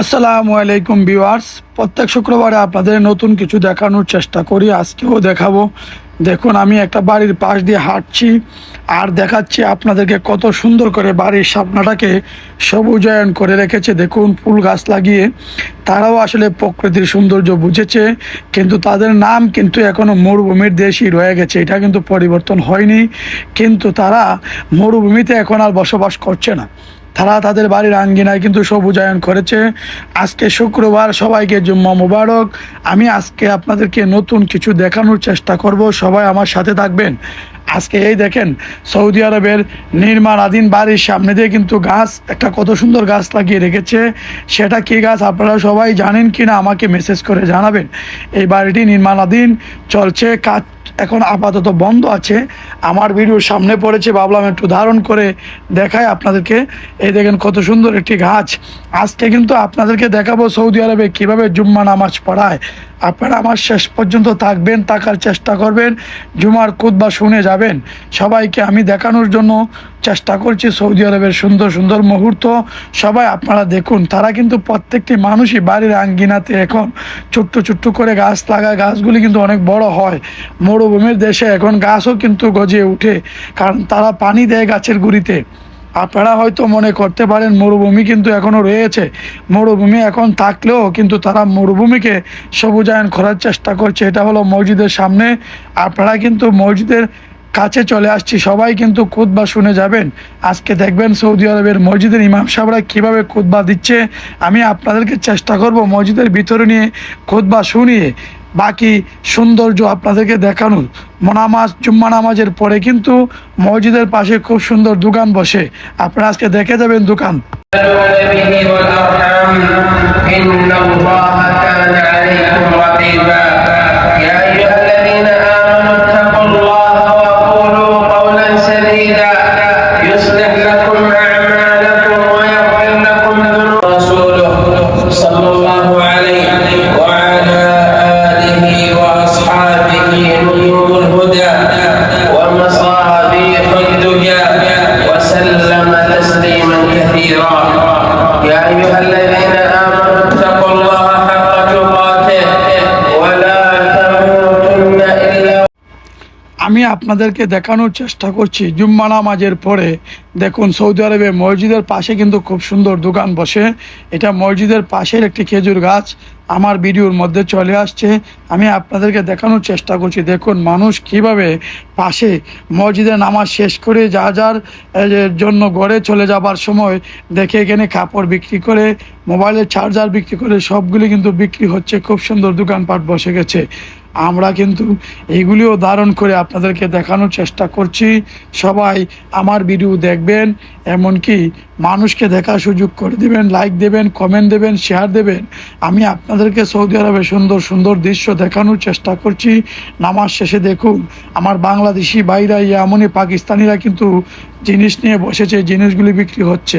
আসসালামু আলাইকুম ভিউয়ার্স। প্রত্যেক শুক্রবারে আপনাদের নতুন কিছু দেখানোর চেষ্টা করি। আজকেও দেখাবো। দেখুন, আমি একটা বাড়ির পাশ দিয়ে হাঁটছি আর দেখাচ্ছি আপনাদেরকে কত সুন্দর করে বাড়ির সামনাটাকে সবুজায়ন করে রেখেছে। দেখুন, ফুল গাছ লাগিয়ে। তারাও আসলে প্রকৃতির সৌন্দর্য বুঝেছে, কিন্তু তাদের নাম কিন্তু এখনও মরুভূমির দেশই রয়ে গেছে। এটা কিন্তু পরিবর্তন হয়নি, কিন্তু তারা মরুভূমিতে এখন আর বসবাস করছে না। তারা তাদের বাড়ির আঙ্গিনায় কিন্তু সবুজায়ন করেছে। আজকে শুক্রবার সবাইকে জুম্মা মুবারক। আমি আজকে আপনাদেরকে নতুন কিছু দেখানোর চেষ্টা করব। সবাই আমার সাথে থাকবেন। আজকে এই দেখেন সৌদি আরবের নির্মাণাধীন বাড়ির সামনে দিয়ে কিন্তু গাছ, একটা কত সুন্দর গাছ লাগিয়ে রেখেছে। সেটা কী গাছ আপনারা সবাই জানেন কি না আমাকে মেসেজ করে জানাবেন। এই বাড়িটি নির্মাণাধীন চলছে, কাজ এখন আপাতত বন্ধ আছে। আমার ভিডিও সামনে পড়েছে, ভাবলাম একটু ধারণ করে দেখায় আপনাদেরকে। এই দেখেন কত সুন্দর একটি গাছ। আজকে কিন্তু আপনাদেরকে দেখাবো সৌদি আরবে কীভাবে জুম্মা নামাজ পড়ায়। আপনারা আমার শেষ পর্যন্ত থাকবেন, থাকার চেষ্টা করবেন। জুমার কুদবা শুনে যাবেন। সবাইকে আমি দেখানোর জন্য চেষ্টা করছি সৌদি আরবের সুন্দর সুন্দর মুহূর্ত। সবাই আপনারা দেখুন, তারা কিন্তু প্রত্যেকটি মানুষই বাড়ির আঙ্গিনাতে এখন ছোট্ট ছোট্ট করে গাছ লাগায় গাছগুলি কিন্তু অনেক বড় হয়। মরুভূমির দেশে এখন গাছও কিন্তু গজিয়ে উঠে কারণ তারা পানি দেয় গাছের গুড়িতে। আপনারা হয়তো মনে করতে পারেন, মরুভূমি কিন্তু এখনও রয়েছে। মরুভূমি এখন থাকলেও কিন্তু তারা মরুভূমিকে সবুজায়ন করার চেষ্টা করছে। এটা হলো মসজিদের সামনে। আপনারা কিন্তু মসজিদের কাছে চলে আসছি সবাই কিন্তু খুতবা শুনে যাবেন আজকে দেখবেন সৌদি আরবের মসজিদের ইমাম সাহেবরা কীভাবে খুতবা দিচ্ছে আমি আপনাদেরকে চেষ্টা করব মসজিদের ভিতরে নিয়ে খুতবা শুনিয়ে বাকি সৌন্দর্য আপনাদেরকে দেখানোর নামাজ জুম্মা নামাজের পরে কিন্তু মসজিদের পাশে খুব সুন্দর দোকান বসে আপনারা আজকে দেখে যাবেন দোকান به والأرحام إن الله كان عليكم رقيبا আমি আপনাদেরকে দেখানোর চেষ্টা করছি। জুম্মা নামাজের পরে দেখুন, সৌদি আরবে মসজিদের পাশে কিন্তু খুব সুন্দর দোকান বসে। এটা মসজিদের পাশের একটি খেজুর গাছ। আমার ভিডিওর মধ্যে চলে আসছে। আমি আপনাদেরকে দেখানোর চেষ্টা করছি। দেখুন, মানুষ কীভাবে পাশে মসজিদে নামাজ শেষ করে যা যার জন্য গড়ে চলে যাবার সময় দেখে এখানে কাপড় বিক্রি করে, মোবাইলের চার্জার বিক্রি করে, সবগুলি কিন্তু বিক্রি হচ্ছে। খুব সুন্দর দোকানপাট বসে গেছে। আমরা কিন্তু এইগুলিও ধারণ করে আপনাদেরকে দেখানোর চেষ্টা করছি। সবাই আমার ভিডিও দেখবেন, এমনকি মানুষকে দেখার সুযোগ করে দেবেন লাইক দেবেন কমেন্ট দেবেন শেয়ার দেবেন। আমি আপনাদেরকে সৌদি আরবে সুন্দর সুন্দর দৃশ্য দেখানোর চেষ্টা করছি। নামাজ শেষে দেখুন, আমার বাংলাদেশি বাইরা এমনই পাকিস্তানিরা কিন্তু জিনিস নিয়ে বসেছে, জিনিসগুলি বিক্রি হচ্ছে।